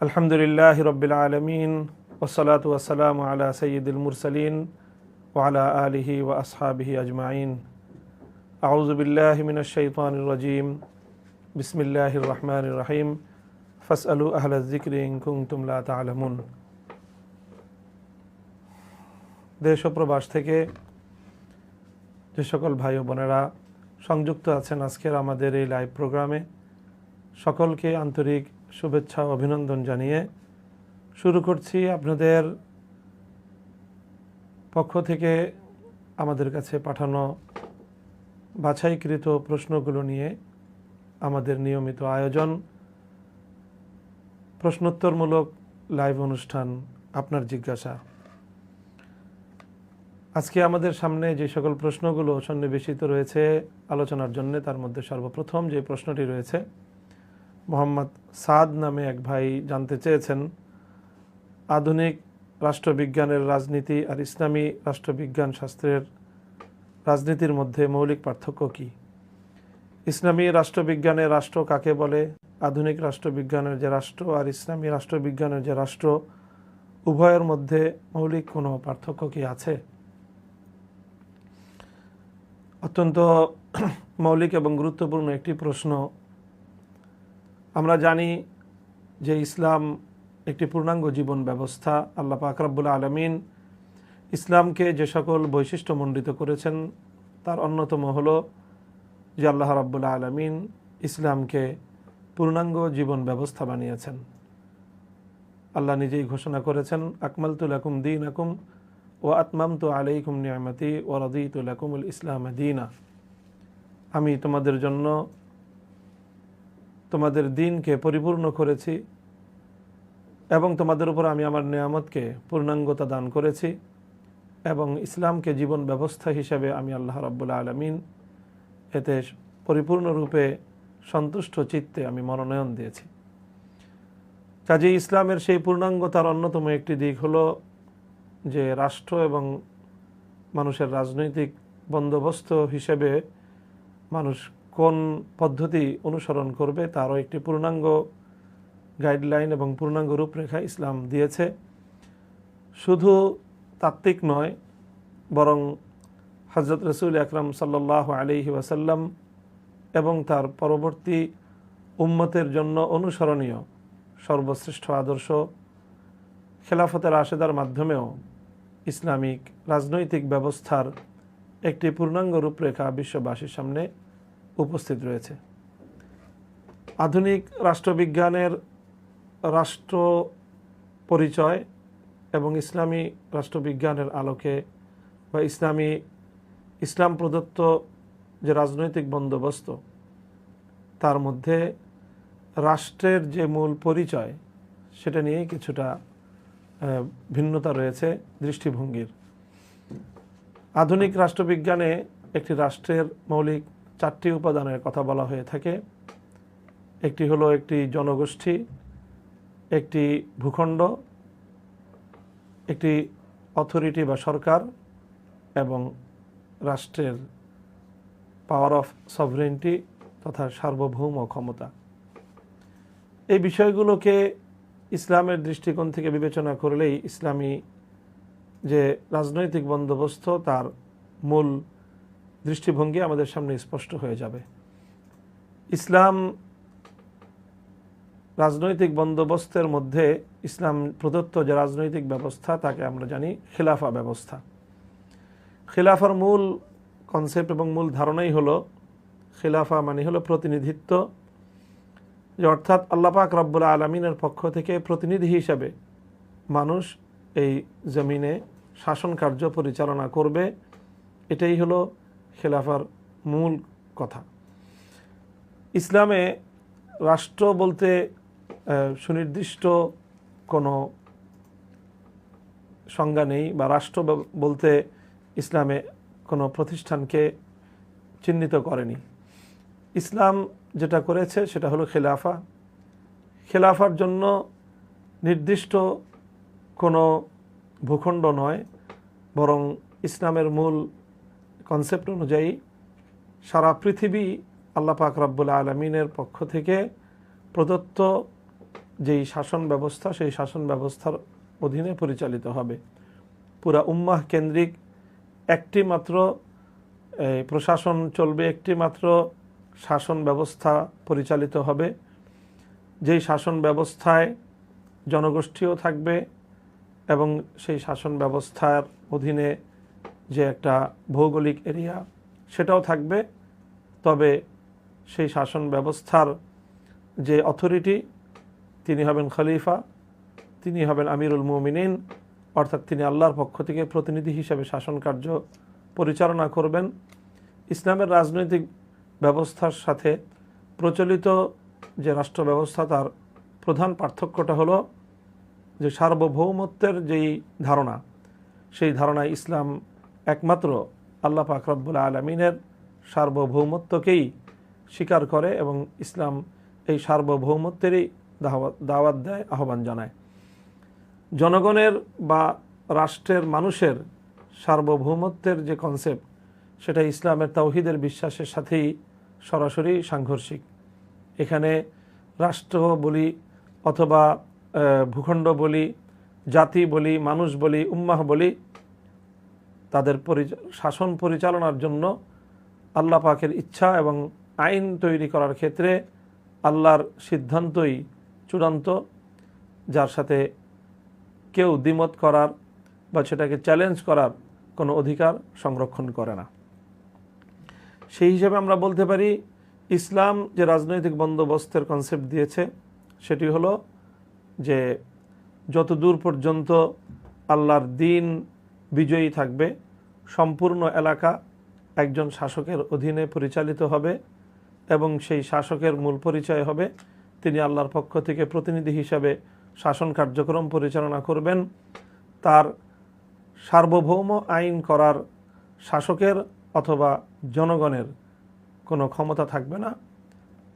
আলহামদুলিল্লাহ রবিল আলমিন ওসলাত ওয়াসালাম আলা সঈদুল মুরসলিন ওয়ালা আলিহি ওয়া আসহাবিহি আজমাইন। আউজুবিল্লাহ মিনাশাইতান রাজিম। বিসমিল্লাহ রহমান রাহিম। ফসআলু আলু জিকরিং কুম তুমলা তালামুন। দেশ থেকে যে সকল ভাই ও বোনেরা সংযুক্ত আছেন আজকের আমাদের এই লাইভ প্রোগ্রামে, সকলকে আন্তরিক শুভেচ্ছা, অভিনন্দন জানিয়ে শুরু করছি আপনাদের পক্ষ থেকে আমাদের কাছে পাঠানো বাছাইকৃত প্রশ্নগুলো নিয়ে আমাদের নিয়মিত আয়োজন। প্রশ্নোত্তরমূলক লাইভ অনুষ্ঠান, আপনার জিজ্ঞাসা। আজকে আমাদের সামনে যে সকল প্রশ্নগুলো সন্নিবেশিত রয়েছে আলোচনার জন্য, তার মধ্যে সর্বপ্রথম যে প্রশ্নটি রয়েছে মোহাম্মদ সাদ নামে এক ভাই জানতে চেয়েছেন, আধুনিক রাষ্ট্রবিজ্ঞানের রাজনীতি আর ইসলামী রাষ্ট্রবিজ্ঞান শাস্ত্রের রাজনীতির মধ্যে মৌলিক পার্থক্য কি? ইসলামী রাষ্ট্রবিজ্ঞানের রাষ্ট্র কাকে বলে? আধুনিক রাষ্ট্রবিজ্ঞানের যে রাষ্ট্র আর ইসলামী রাষ্ট্রবিজ্ঞানের যে রাষ্ট্র, উভয়ের মধ্যে মৌলিক কোনো পার্থক্য কি আছে? অত্যন্ত মৌলিক এবং গুরুত্বপূর্ণ একটি প্রশ্ন আমরা জানি যে ইসলাম একটি পূর্ণাঙ্গ জীবন ব্যবস্থা, আল্লাহ পাক রাব্বুল আলমিন ইসলামকে যে সকল বৈশিষ্ট্য মণ্ডিত করেছেন, তার অন্যতম হল যে আল্লাহ রাব্বুল আলমিন ইসলামকে পূর্ণাঙ্গ জীবন ব্যবস্থা বানিয়েছেন। আল্লাহ নিজেই ঘোষণা করেছেন আকমালতুল আকুম দিন আকুম ও আতমাম তো আলাইকুম নিয়ামতি ও রদিতুল আকুমুল ইসলাম দিনা। আমি তোমাদের জন্য তোমাদের দিনকে পরিপূর্ণ করেছি এবং তোমাদের উপর আমি আমার নিয়ামতকে পূর্ণাঙ্গতা দান করেছি এবং ইসলামকে জীবন ব্যবস্থা হিসেবে আমি আল্লাহ রাব্বুল্লা আলমিন এতে পরিপূর্ণরূপে সন্তুষ্ট চিত্তে আমি মনোনয়ন দিয়েছি। কাজে ইসলামের সেই পূর্ণাঙ্গতার অন্যতম একটি দিক হলো যে রাষ্ট্র এবং মানুষের রাজনৈতিক বন্দোবস্ত হিসেবে মানুষ কোন পদ্ধতি অনুসরণ করবে তারও একটি পূর্ণাঙ্গ গাইডলাইন এবং পূর্ণাঙ্গ রূপরেখা ইসলাম দিয়েছে। শুধু তাত্ত্বিক নয়, বরং হজরত রসুল আকরম সাল্লাহ আলিহি ওয়াসাল্লাম এবং তার পরবর্তী উম্মতের জন্য অনুসরণীয় সর্বশ্রেষ্ঠ আদর্শ খেলাফতের আশেদার মাধ্যমেও ইসলামিক রাজনৈতিক ব্যবস্থার একটি পূর্ণাঙ্গ রূপরেখা বিশ্ববাসীর সামনে উপস্থিত রয়েছে। আধুনিক রাষ্ট্রবিজ্ঞানের রাষ্ট্র পরিচয় এবং ইসলামী রাষ্ট্রবিজ্ঞানের আলোকে বা ইসলামী, ইসলাম প্রদত্ত যে রাজনৈতিক বন্দোবস্ত, তার মধ্যে রাষ্ট্রের যে মূল পরিচয়, সেটা নিয়েই কিছুটা ভিন্নতা রয়েছে দৃষ্টিভঙ্গির। আধুনিক রাষ্ট্রবিজ্ঞানে একটি রাষ্ট্রের মৌলিক চারটি উপাদানের কথা বলা হয়ে থাকে। একটি হলো একটি জনগোষ্ঠী, একটি ভূখণ্ড, একটি অথরিটি বা সরকার এবং রাষ্ট্রের পাওয়ার অফ সভরেন্টি তথা সার্বভৌম ক্ষমতা। এই বিষয়গুলোকে ইসলামের দৃষ্টিকোণ থেকে বিবেচনা করলেই ইসলামী যে রাজনৈতিক বন্দোবস্ত, তার মূল দৃষ্টিভঙ্গি আমাদের সামনে স্পষ্ট হয়ে যাবে। ইসলাম রাজনৈতিক বন্দোবস্তের মধ্যে ইসলাম প্রদত্ত যে রাজনৈতিক ব্যবস্থা, তাকে আমরা জানি খিলাফা ব্যবস্থা। খিলাফার মূল কনসেপ্ট এবং মূল ধারণাই হলো, খিলাফা মানে হলো প্রতিনিধিত্ব, যে অর্থাৎ আল্লাপাক রব্বুল আলমিনের পক্ষ থেকে প্রতিনিধি হিসাবে মানুষ এই জমিনে শাসন কার্য পরিচালনা করবে। এটাই হলো খেলাফার মূল কথা। ইসলামে রাষ্ট্র বলতে সুনির্দিষ্ট কোনো সংজ্ঞা নেই বা রাষ্ট্র বলতে ইসলামে কোনো প্রতিষ্ঠানকে চিহ্নিত করেনি। ইসলাম যেটা করেছে সেটা হলো খেলাফা। খেলাফার জন্য নির্দিষ্ট কোনো ভূখণ্ড নয়, বরং ইসলামের মূল কনসেপ্ট অনুযায়ী সারা পৃথিবী আল্লাহ পাক রব্বুল আলমিনের পক্ষ থেকে প্রদত্ত যেই শাসন ব্যবস্থা, সেই শাসন ব্যবস্থার অধীনে পরিচালিত হবে। পুরা উম্মাহ কেন্দ্রিক একটি মাত্র প্রশাসন চলবে, একটি মাত্র শাসন ব্যবস্থা পরিচালিত হবে। যেই শাসন ব্যবস্থায় জনগোষ্ঠীও থাকবে এবং সেই শাসন ব্যবস্থার অধীনে যে একটা ভৌগোলিক এরিয়া, সেটাও থাকবে। তবে সেই শাসন ব্যবস্থার যে অথরিটি তিনি হবেন খলিফা, তিনি হবেন আমিরুল মুমিনিন, অর্থাৎ তিনি আল্লাহর পক্ষ থেকে প্রতিনিধি হিসেবে শাসন কার্য পরিচালনা করবেন। ইসলামের রাজনৈতিক ব্যবস্থার সাথে প্রচলিত যে রাষ্ট্র ব্যবস্থা, তার প্রধান পার্থক্যটা হলো যে সার্বভৌমত্বের যেই ধারণা, সেই ধারণায় ইসলাম একমাত্র আল্লাহ রব্বুল আলমিনের সার্বভৌমত্বকেই স্বীকার করে এবং ইসলাম এই সার্বভৌমত্বেরই দাওয়াত দাওয়াত দেয়, আহ্বান জানায়। জনগণের বা রাষ্ট্রের মানুষের সার্বভৌমত্বের যে কনসেপ্ট সেটা ইসলামের তাওহিদের বিশ্বাসের সাথেই সরাসরি সাংঘর্ষিক। এখানে রাষ্ট্র বলি অথবা ভূখণ্ড বলি, জাতি বলি, মানুষ বলি, উম্মাহ বলি তাদের শাসন পরিচালনার জন্য আল্লাহ পাকের ইচ্ছা এবং আইন তৈরি করার ক্ষেত্রে আল্লাহর সিদ্ধান্তই চূড়ান্ত, যার সাথে কেউ দ্বিমত করার বা সেটাকে চ্যালেঞ্জ করার কোনো অধিকার সংরক্ষণ করে না। সেই হিসেবে আমরা বলতে পারি, ইসলাম যে রাজনৈতিক বন্দোবস্তের কনসেপ্ট দিয়েছে, সেটি হলো যে যত দূর পর্যন্ত আল্লাহর দিন বিজয়ী থাকবে। সম্পূর্ণ এলাকা একজন শাসকের অধীনে পরিচালিত হবে এবং সেই শাসকের মূল পরিচয় হবে। তিনি আল্লাহর পক্ষ থেকে প্রতিনিধি হিসাবে শাসন কার্যক্রম পরিচালনা করবেন। তার সার্বভৌম আইন করার শাসকের অথবা জনগণের কোনো ক্ষমতা থাকবে না।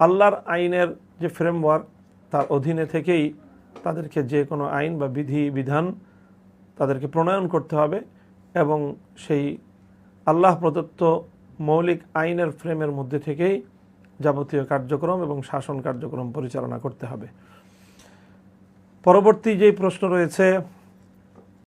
আল্লাহর আইনের যে ফ্রেমওয়ার্ক তার অধীনে থেকেই তাদেরকে যে কোনো আইন বা বিধি, বিধান তাদেরকে প্রণয়ন করতে হবে এবং সেই আল্লাহ প্রদত্ত মৌলিক আইনের ফ্রেমের মধ্যে থেকেই যাবতীয় কার্যক্রম এবং শাসন কার্যক্রম পরিচালনা করতে হবে। পরবর্তী যে প্রশ্ন রয়েছে